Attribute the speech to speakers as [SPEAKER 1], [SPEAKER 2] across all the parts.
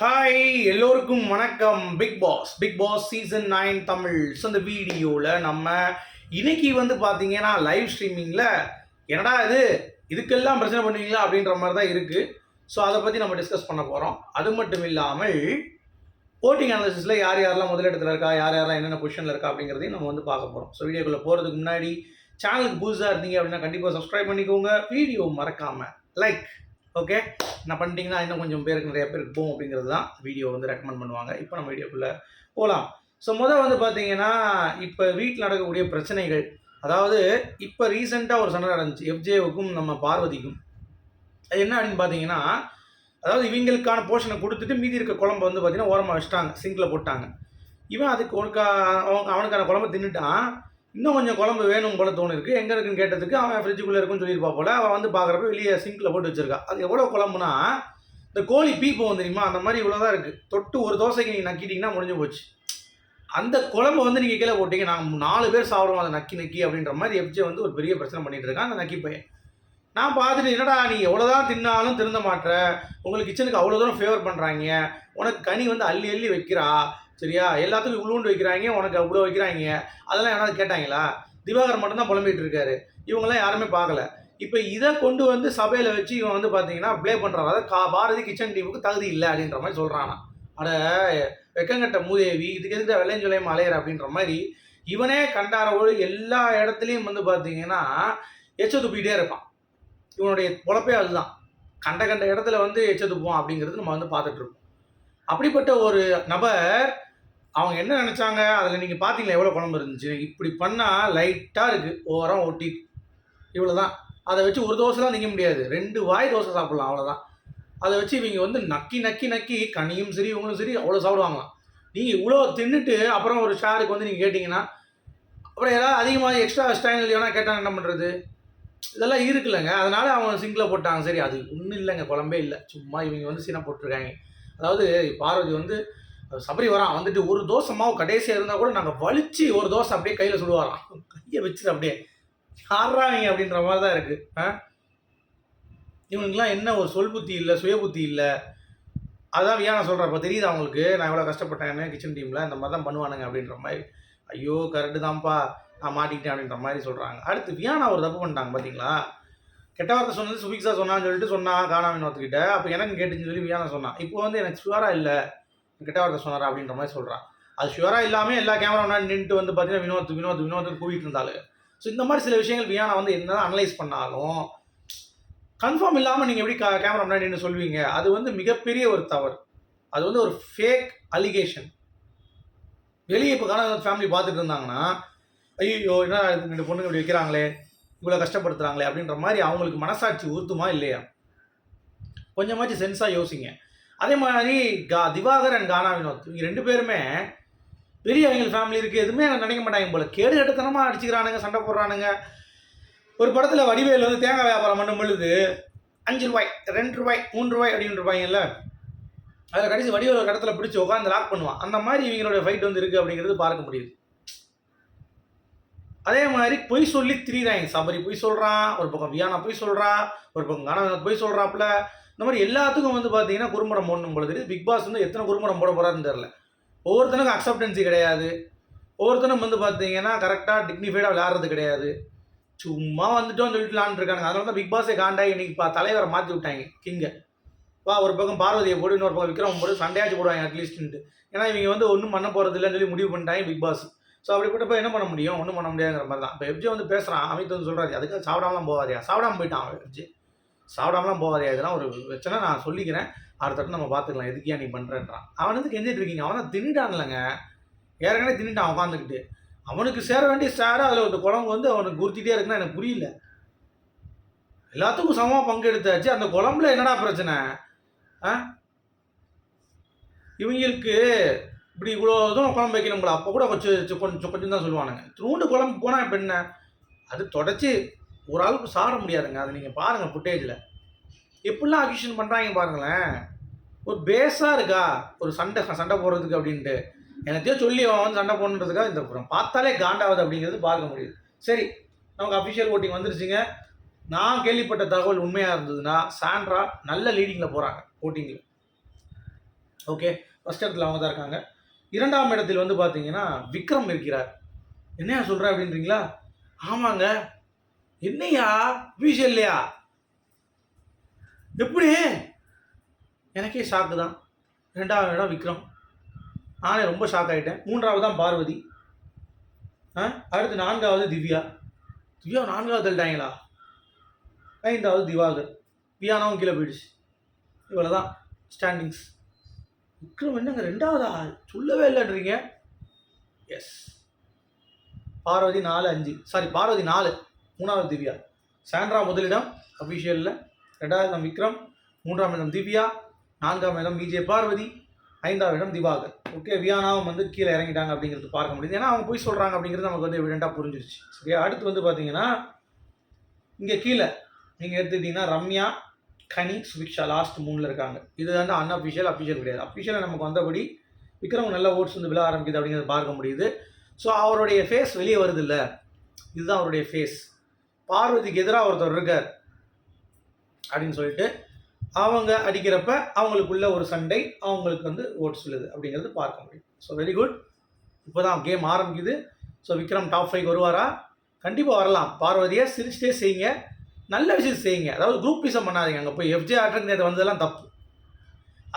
[SPEAKER 1] Hi எல்லோருக்கும் வணக்கம். Big boss big boss season nine Tamil. அந்த இந்த வீடியோவில் நம்ம இன்னைக்கு வந்து பார்த்தீங்கன்னா லைவ் ஸ்ட்ரீமிங்கில் என்னடா இது? இதுக்கெல்லாம் பிரச்சனை பண்ணுவீங்களா? அப்படின்ற மாதிரி தான் இருக்குது ஸோ அதை பற்றி நம்ம டிஸ்கஸ் பண்ண போகிறோம் அது மட்டும் இல்லாமல் ஓட்டிங் அனாலிசிஸில் யார் யாரெல்லாம் முதலிடத்தில் இருக்கா? யார் யாரெல்லாம் என்னென்ன பொசிஷனில் இருக்கா? அப்படிங்கிறதையும் நம்ம வந்து பார்க்க போகிறோம் ஸோ வீடியோக்குள்ளே போகிறதுக்கு முன்னாடி சேனலுக்கு புதுசாக இருந்தீங்க அப்படின்னா கண்டிப்பாக சப்ஸ்கிரைப் பண்ணிக்கோங்க. வீடியோ மறக்காமல் லைக் ஓகே நான் பண்ணிட்டீங்கன்னா இன்னும் கொஞ்சம் பேருக்கு நிறைய பேருக்கு போகும் அப்படிங்கிறது தான் வீடியோ வந்து ரெக்கமெண்ட் பண்ணுவாங்க. இப்போ நம்ம வீடியோக்குள்ளே போகலாம் ஸோ முதல் வந்து பார்த்தீங்கன்னா இப்போ வீட்டில் நடக்கக்கூடிய பிரச்சனைகள். அதாவது இப்போ ரீசெண்டாக ஒரு சண்டை நடந்துச்சு. எஃப்ஜேவுக்கும் நம்ம பார்வதிக்கும். அது என்ன அப்படின்னு பார்த்தீங்கன்னா அதாவது இவங்களுக்கான போர்ஷனை கொடுத்துட்டு மீதி இருக்க குழம்பு வந்து பார்த்தீங்கன்னா ஓரமாக வச்சுட்டாங்க. சிங்கில் போட்டாங்க. இவன் அதுக்கு ஒருக்கா அவன் அவனுக்கான குழம்பு தின்னுட்டான். இன்னும் கொஞ்சம் குழம்பு வேணும் போல தோணு இருக்குது எங்கே இருக்குன்னு கேட்டதுக்கு அவன் ஃப்ரிட்ஜுக்குள்ளே இருக்குன்னு சொல்லியிருப்பா போல. அவன் வந்து பார்க்குறப்ப வெளியே சிங்கில் போட்டு வச்சிருக்கா. அது எவ்வளோ குழம்புனா இந்த கோழி பீப்பம் தெரியுமா? அந்த மாதிரி இவ்வளோ தான் இருக்குது தொட்டு ஒரு தோசைக்கு நீங்கள் நக்கிட்டீங்கன்னா முடிஞ்சு போச்சு. அந்த குழம்பு வந்து நீங்கள் கீழே போட்டிங்க. நாங்கள் நாலு பேர் சாப்பிடுவோம். அதை நக்கி நக்கி அப்படின்ற மாதிரி எஃப்ஜே வந்து ஒரு பெரிய பிரச்சனை பண்ணிகிட்டு இருக்கான். அந்த நக்கி பையன். நான் பார்த்துட்டு என்னடா நீ எவ்வளோதான் தின்னாலும் திருந்த மாட்ற? உங்களுக்கு கிச்சனுக்கு அவ்வளோ தூரம் ஃபேவர் பண்ணுறாங்க உனக்கு கனி வந்து அள்ளி அள்ளி வைக்கிறா. சரியா? எல்லாத்துக்கும் இவ்வளோண்டு வைக்கிறாங்க உனக்கு அவ்வளோ வைக்கிறாங்க. அதெல்லாம் யாராவது கேட்டாங்களா? திவாகர் மட்டும்தான் புலம்பிகிட்டு இருக்காரு. இவங்கெல்லாம் யாருமே பார்க்கல. இப்போ இதை கொண்டு வந்து சபையில் வச்சு இவன் வந்து பார்த்தீங்கன்னா ப்ளே பண்ணுறான் அதாவது கா பாரதி கிச்சன் டீமுக்கு தகுதி இல்லை அப்படின்ற மாதிரி சொல்கிறானா அட வெக்கங்கட்ட மூதேவி இதுக்கு எதுக்கு வெள்ளையஞ்சொலையும் அலையிற அப்படின்ற மாதிரி இவனே கண்டாரவோடு எல்லா இடத்துலையும் வந்து பார்த்தீங்கன்னா எச்ச துப்பிக்கிட்டே இருப்பான். இவனுடைய பொழப்பே அதுதான். கண்ட கண்ட இடத்துல வந்து எச்ச துப்புவான் அப்படிங்கிறது நம்ம வந்து பார்த்துட்ருப்போம் அப்படிப்பட்ட ஒரு நபர் அவங்க என்ன நினச்சாங்க? அதில் நீங்கள் பார்த்தீங்களா எவ்வளோ குழம்பு இருந்துச்சு? இப்படி பண்ணால் லைட்டாக இருக்குது ஓரம் ஒட்டி இவ்வளோ தான் அதை வச்சு ஒரு தோசை தான் நிற்க முடியாது. ரெண்டு வாய் தோசை சாப்பிட்லாம் அவ்வளோதான் அதை வச்சு இவங்க வந்து நக்கி நக்கி நக்கி கனியும் சரி இவங்களும் சரி அவ்வளோ சாப்பிடுவாங்களாம். நீங்கள் இவ்வளோ தின்னுட்டு அப்புறம் ஒரு ஷாருக்கு வந்து நீங்கள் கேட்டிங்கன்னா அப்புறம் ஏதாவது அதிகமாக எக்ஸ்ட்ரா ஸ்டைல் எவனா கேட்டாங்க என்ன பண்ணுறது இதெல்லாம் இருக்குல்லங்க. அதனால் அவங்க சிங்கில் போட்டாங்க. சரி அது ஒன்றும் இல்லைங்க. குழம்பே இல்லை. சும்மா இவங்க வந்து சீனா போட்டிருக்காங்க. அதாவது பார்வதி வந்து சபரி வரான் வந்துட்டு ஒரு தோசை மாவு கடைசியாக இருந்தால் கூட நாங்கள் வலிச்சு ஒரு தோசை அப்படியே கையில் சுடுவாராம். கையை வச்சுட்டு அப்படியே யாராங்க அப்படின்ற மாதிரி தான் இருக்குது ஆ? இவங்களுக்குலாம் என்ன ஒரு சொல் புத்தி இல்லை சுய புத்தி இல்லை? அதான் வியா நான் சொல்கிறேன் இப்போ தெரியுது அவங்களுக்கு நான் எவ்வளோ கஷ்டப்பட்டேன்னு கிச்சன் டீமில் இந்த மாதிரி தான் பண்ணுவானுங்க அப்படின்ற மாதிரி. ஐயோ கரெக்டு தான்ப்பா நான் மாட்டிக்கிட்டேன் அப்படின்ற மாதிரி சொல்கிறாங்க அடுத்து வியானா ஒரு தப்பு பண்ணிட்டாங்க பார்த்தீங்களா கெட்ட வார்த்தை சொன்னது சுபிக்ஸா சொன்னான்னு சொல்லிட்டு சொன்னா காணாமின் வினோத்துக்கிட்ட அப்போ எனக்கு கேட்டுச்சுன்னு சொல்லி வியானா சொன்னான். இப்போ வந்து எனக்கு ஷுவராக இல்லை. கிட்ட வரத சொன்னார் அப்படின்ற மாதிரி சொல்கிறான் அது ஷுவராக இல்லாமல் எல்லா கேமரா முன்னாடி நின்றுட்டு வந்து பார்த்தீங்கன்னா வினோத் வினோத் வினோத் கூவிட்டு இருந்தாலு ஸோ இந்த மாதிரி சில விஷயங்கள் வியானா வந்து என்ன அனலைஸ் பண்ணாலும் கன்ஃபார்ம் இல்லாமல் நீங்கள் எப்படி கேமரா முன்னாடி நின்று சொல்வீங்க? அது வந்து மிகப்பெரிய ஒரு தவறு. அது வந்து ஒரு ஃபேக் அலிகேஷன் வெளியே இப்போ காண ஃபேமிலி பார்த்துட்டு இருந்தாங்கன்னா ஐயோ என்ன ரெண்டு பொண்ணுங்க இப்படி வைக்கிறாங்களே இவ்வளோ கஷ்டப்படுத்துகிறாங்களே அப்படின்ற மாதிரி அவங்களுக்கு மனசாட்சி உறுத்துமா இல்லையா? கொஞ்சமாச்சும் சென்ஸாக யோசிங்க. அதே மாதிரி கா திவாகர் கானா வினோத் இவங்க ரெண்டு பேருமே பெரிய அவங்க ஃபேமிலி இருக்குது எதுவுமே நினைக்க மாட்டாங்க போல. கேடு கட்டுத்தனமாக அடிச்சுக்கிறானுங்க சண்டை போடுறானுங்க. ஒரு படத்தில் வடிவேல் வந்து தேங்காய் வியாபாரம் பண்ணும் பொழுது அஞ்சு ரூபாய் ரெண்டு ரூபாய் மூணு ரூபாய் அப்படின்னு இருப்பாங்கல்ல? அதில் கடைசி வடிவேல் ஒரு இடத்துல பிடிச்சி உட்காந்து லாக் பண்ணுவான். அந்த மாதிரி இவங்களோட ஃபைட் வந்து இருக்குது அப்படிங்கிறது பார்க்க முடியுது. அதே மாதிரி பொய் சொல்லி திரிகிறாங்க சபரி பொய் சொல்கிறான் ஒரு பக்கம் வியானா பொய் சொல்கிறான் ஒரு பக்கம் கனகநாத் பொய் சொல்கிறாப்புல இந்த மாதிரி எல்லாத்துக்கும் வந்து பார்த்தீங்கன்னா குறும்படம் போடணும் போல தெரியுது. பிக் பாஸ் வந்து எத்தனை குறும்படம் போட போகிறாருன்னு தெரில ஒவ்வொருத்தனுக்கும் அக்செப்டன்சி கிடையாது. ஒவ்வொருத்தனும் வந்து பார்த்தீங்கன்னா கரெக்டாக டிக்னிஃபைடாக விளையாடுறது கிடையாது. சும்மா வந்துட்டோம் சொல்லிட்டு விளாண்டுருக்காங்க அதனால தான் பிக் பாஸே காண்டாகி இன்னைக்கு பா தலைவரை மாற்றி விட்டாங்க கிங்கை வா ஒரு பக்கம் பார்வதியை போட்டு இன்னொரு பக்கம் விக்ரம் போட்டு சண்டையாச்சு போடுவாங்க அட்லீஸ்ட்டு ஏன்னா இவங்க வந்து ஒன்றும் பண்ண போகிறது இல்லைன்னு சொல்லி முடிவு பண்ணிட்டாங்க பிக் பாஸ் ஸோ அப்படிப்பட்டப்ப என்ன பண்ண முடியும்? ஒன்றும் பண்ண முடியாதுங்கிற மாதிரி தான். இப்போ எப்ஜி வந்து பேசுகிறான் அமித் வந்து சொல்கிறாரு அதுக்காக சாப்பிடாமலாம் போவாதியா சாப்பிடாம போயிட்டான் அவன் எப்ஜி சாப்பிடாமலாம் போகாதே இதெல்லாம் ஒரு பிரச்சனை நான் சொல்லிக்கிறேன். அடுத்த நம்ம பார்த்துக்கலாம் எதுக்கியா நீ பண்ணுறேன்றான் அவன் வந்து கெஞ்சிட்டு இருக்கீங்க. அவனை தின்னுட்டான்லங்க. ஏற்கனவே தின்னுட்டான் உட்காந்துக்கிட்டு அவனுக்கு சேர வேண்டிய சேர அதில் ஒரு குழம்பு வந்து அவனுக்கு குறுத்திட்டே இருக்குன்னா எனக்கு புரியல. எல்லாத்துக்கும் சமமாக பங்கெடுத்தாச்சு. அந்த குழம்புல என்னடா பிரச்சனை? ஆ? இவங்களுக்கு இப்படி இவ்வளோ தூரம் குழம்பு வைக்கணுங்களா அப்போ கூட கொஞ்சம் கொஞ்சம் கொஞ்சம் தான் சொல்லுவானுங்க. திருண்டு குழம்பு போனால் இப்போ என்ன? அது தொடச்சி ஒரு அளவுக்கு சாட முடியாதுங்க. அதை நீங்கள் பாருங்கள் ஃபுட்டேஜில் எப்படிலாம் அக்யூஷன் பண்ணுறாங்க பாருங்களேன். ஒரு பேஸாக இருக்கா? ஒரு சண்டை சண்டை போடுறதுக்கு அப்படின்ட்டு. எனத்தையோ சொல்லி அவன் வந்து சண்டை போடுறதுக்காக இந்த அப்புறம் பார்த்தாலே காண்டாவது அப்படிங்கிறது பார்க்க முடியுது. சரி நமக்கு அஃபிஷியல் ஓட்டிங் வந்துருச்சுங்க. நான் கேள்விப்பட்ட தகவல் உண்மையாக இருந்ததுன்னா சாண்ட்ரா நல்ல லீடிங்கில் போகிறாங்க ஓட்டிங்கில் ஓகே ஃபஸ்ட் இடத்துல அவங்க தான் இருக்காங்க. இரண்டாம் இடத்தில் வந்து பார்த்தீங்கன்னா விக்ரம் இருக்கிறார். என்னையா சொல்கிறேன் அப்படின்றீங்களா? ஆமாங்க. என்னையா? விஷயம் இல்லையா எப்படி? எனக்கே ஷாக்கு தான். ரெண்டாவது இடம் விக்ரம். நானே ரொம்ப ஷாக் ஆகிட்டேன் மூன்றாவது தான் பார்வதி. ஆ? அடுத்து நான்காவது திவ்யா. திவ்யா நான்காவது தள்ளிட்டாங்களா? ஐந்தாவது திவாகர். வியானாவும் கீழே போயிடுச்சு. இவ்வளோ தான் ஸ்டாண்டிங்ஸ் விக்ரம் என்னங்க ரெண்டாவதா? சொல்லவே இல்லைன்றீங்க. எஸ் பார்வதி நாலு அஞ்சு. சாரி பார்வதி நாலு. மூணாவது திவ்யா. சாண்ட்ரா முதலிடம் அஃபிஷியலில் ரெண்டாவது இடம் விக்ரம் மூன்றாம் இடம் திவ்யா நான்காம் இடம் விஜய் பார்வதி ஐந்தாம் இடம் திவாகர். ஓகே வியானாவும் வந்து கீழே இறங்கிட்டாங்க அப்படிங்கிறது பார்க்க முடியுது. ஏன்னா அவங்க போய் சொல்கிறாங்க அப்படிங்கிறது நமக்கு வந்து எவிடெண்ட்டாக புரிஞ்சிருச்சு. சரியா அடுத்து வந்து பார்த்தீங்கன்னா இங்கே கீழே நீங்கள் எடுத்துக்கிட்டிங்கன்னா ரம்யா கனி சுபிக்ஷா லாஸ்ட் மூணில் இருக்காங்க. இது வந்து அன்அஃபிஷியல் அஃபிஷியல் கிடையாது. அஃபிஷியலில் நமக்கு வந்தபடி விக்ரம் நல்ல ஓட்ஸ் வந்து விழ ஆரம்பிக்குது அப்படிங்கிறது பார்க்க முடியுது. ஸோ அவருடைய ஃபேஸ் வெளியே வருது இல்லை? இதுதான் அவருடைய ஃபேஸ் பார்வதிக்கு எதிராக ஒருத்தர் இருக்கார். அப்படின்னு சொல்லிட்டு அவங்க அடிக்கிறப்ப அவங்களுக்குள்ள ஒரு சண்டை அவங்களுக்கு வந்து ஓட்டு சொல்லுது அப்படிங்கிறது பார்க்க முடியும். ஸோ வெரி குட் இப்போ தான் கேம் ஆரம்பிக்குது. ஸோ விக்ரம் டாப் ஃபைவ் வருவாரா? கண்டிப்பாக வரலாம். பார்வதியை சிரிச்சிட்டே செய்யுங்க. நல்ல விஷயம் செய்யுங்க. அதாவது குரூப் பீஸம் பண்ணாதீங்க. அங்கே போய் எஃப்ஜே ஆட்ருக்கு வந்ததெல்லாம் தப்பு.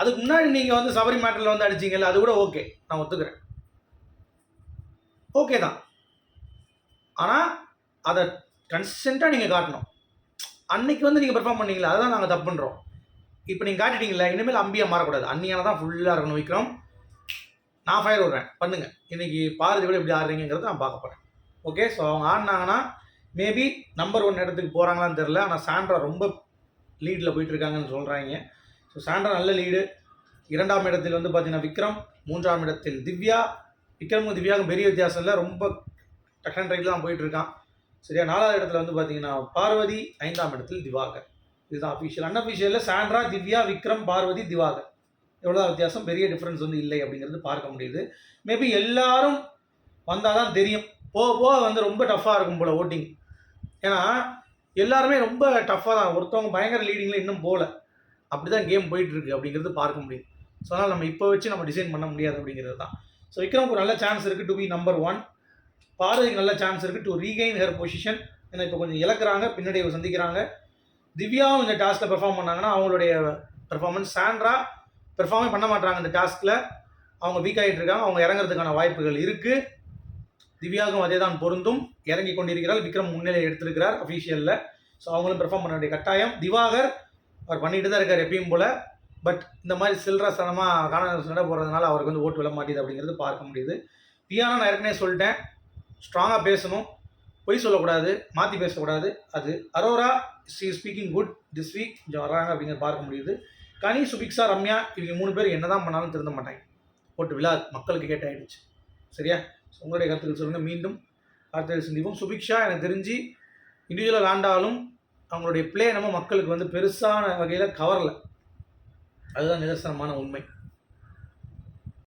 [SPEAKER 1] அதுக்கு முன்னாடி நீங்கள் வந்து சபரி மேட்டரில் வந்து அடிச்சிங்கல்ல அது கூட ஓகே நான் ஒத்துக்கிறேன். ஓகே தான். ஆனால் அதை கன்சிஸ்டண்ட்டாக நீங்கள் காட்டணும். அன்னைக்கு வந்து நீங்கள் பெர்ஃபார்ம் பண்ணீங்களா அதுதான் நாங்கள் தப்பு பண்ணுறோம் இப்போ நீங்கள் காட்டிட்டீங்களா இனிமேல் அம்பியாக மாறக்கூடாது. அன்னியான தான் ஃபுல்லாக இருக்கணும் விக்ரம். நான் ஃபயர் விடுறேன். பண்ணுங்க. இன்னைக்கு பாரதி விட எப்படி ஆடுறீங்கிறத நான் பார்க்க போகிறேன் ஓகே ஸோ அவங்க ஆடினாங்கன்னா மேபி நம்பர் ஒன் இடத்துக்கு போகிறாங்களான்னு தெரில ஆனால் சாண்ட்ரா ரொம்ப லீடில் போயிட்டுருக்காங்கன்னு சொல்கிறாங்க ஸோ சாண்ட்ரா நல்ல லீடு இரண்டாம் இடத்தில் வந்து பார்த்தீங்கன்னா விக்ரம் மூன்றாம் இடத்தில் திவ்யா. விக்ரமும் திவ்யாவுக்கும் பெரிய வித்தியாசம் இல்லை. ரொம்ப டக்கன் ரைட்டில் தான் போயிட்டுருக்கான் சரியா? நாலாவது இடத்துல வந்து பார்த்தீங்கன்னா பார்வதி ஐந்தாம் இடத்தில் திவாகர். இதுதான் அஃபிஷியல் அன்அஃபிஷியலில் சாண்ட்ரா திவ்யா விக்ரம் பார்வதி திவாகர். எவ்வளோ வித்தியாசம்? பெரிய டிஃப்ரென்ஸ் வந்து இல்லை அப்படிங்கிறது பார்க்க முடியுது. மேபி எல்லாரும் வந்தால் தான் தெரியும். போக போக வந்து ரொம்ப டஃப்பாக இருக்கும் போல் ஓட்டிங் ஏன்னா எல்லாருமே ரொம்ப டஃப்பாக தான். ஒருத்தவங்க பயங்கர லீடிங்கில் இன்னும் போகல அப்படி தான் கேம் போயிட்டுருக்கு அப்படிங்கிறது பார்க்க முடியுது ஸோ அதனால் நம்ம இப்போ வச்சு நம்ம டிசைன் பண்ண முடியாது அப்படிங்கிறது தான். ஸோ விக்ரமுக்கு ஒரு நல்ல சான்ஸ் இருக்குது டு பி நம்பர் ஒன் பார்வதிக்கு நல்ல சான்ஸ் இருக்குது டு ரீகெயின் ஹர் பொசிஷன் ஏன்னா இப்போ கொஞ்சம் இழக்கிறாங்க பின்னாடி சந்திக்கிறாங்க. திவ்யாவும் இந்த டாஸ்கில் பெர்ஃபார்ம் பண்ணாங்கன்னா அவங்களுடைய பெர்ஃபார்மன்ஸ் சாண்ட்ரா பெர்ஃபார்மே பண்ண மாட்டாங்க இந்த டாஸ்கில் அவங்க வீக் ஆகிட்டு இருக்காங்க அவங்க இறங்குறதுக்கான வாய்ப்புகள் இருக்குது திவ்யாவுக்கும் அதே தான் பொருந்தும். இறங்கி கொண்டிருக்கிறார் விக்ரம் முன்னிலை எடுத்திருக்கிறார் அஃபீஷியலில் ஸோ அவங்களும் பெர்ஃபார்ம் பண்ண வேண்டிய கட்டாயம். திவாகர் அவர் பண்ணிட்டு தான் இருக்கார் எப்பயும் போல். பட் இந்த மாதிரி சில்லற சனமாக காண போகிறதுனால அவருக்கு வந்து ஓட்டு விட மாட்டேது அப்படிங்கிறது பார்க்க முடியுது. பியானா நான் ஏற்கனவே சொல்லிட்டேன். ஸ்ட்ராங்காக பேசணும். பொய் சொல்லக்கூடாது மாற்றி பேசக்கூடாது. அது Aurora C speaking good this week கொஞ்சம் வராங்க அப்படிங்கிறத பார்க்க முடியுது. கனி சுபிக்ஸா ரம்யா இவங்க மூணு பேர் என்ன தான் பண்ணாலும் திருந்த மாட்டாங்க. ஓட்டு விழா மக்களுக்கு கேட்டாயிடுச்சு. சரியா? உங்களுடைய கருத்துக்கள் சொல்லுங்கள் மீண்டும் அடுத்த சந்திப்போம். சுபிக்ஷா எனக்கு தெரிஞ்சு இண்டிவிஜுவலாக விளாண்டாலும் அவங்களுடைய பிளே நம்ம மக்களுக்கு வந்து பெருசான வகையில் கவரலை. அதுதான் நிதர்சனமான உண்மை.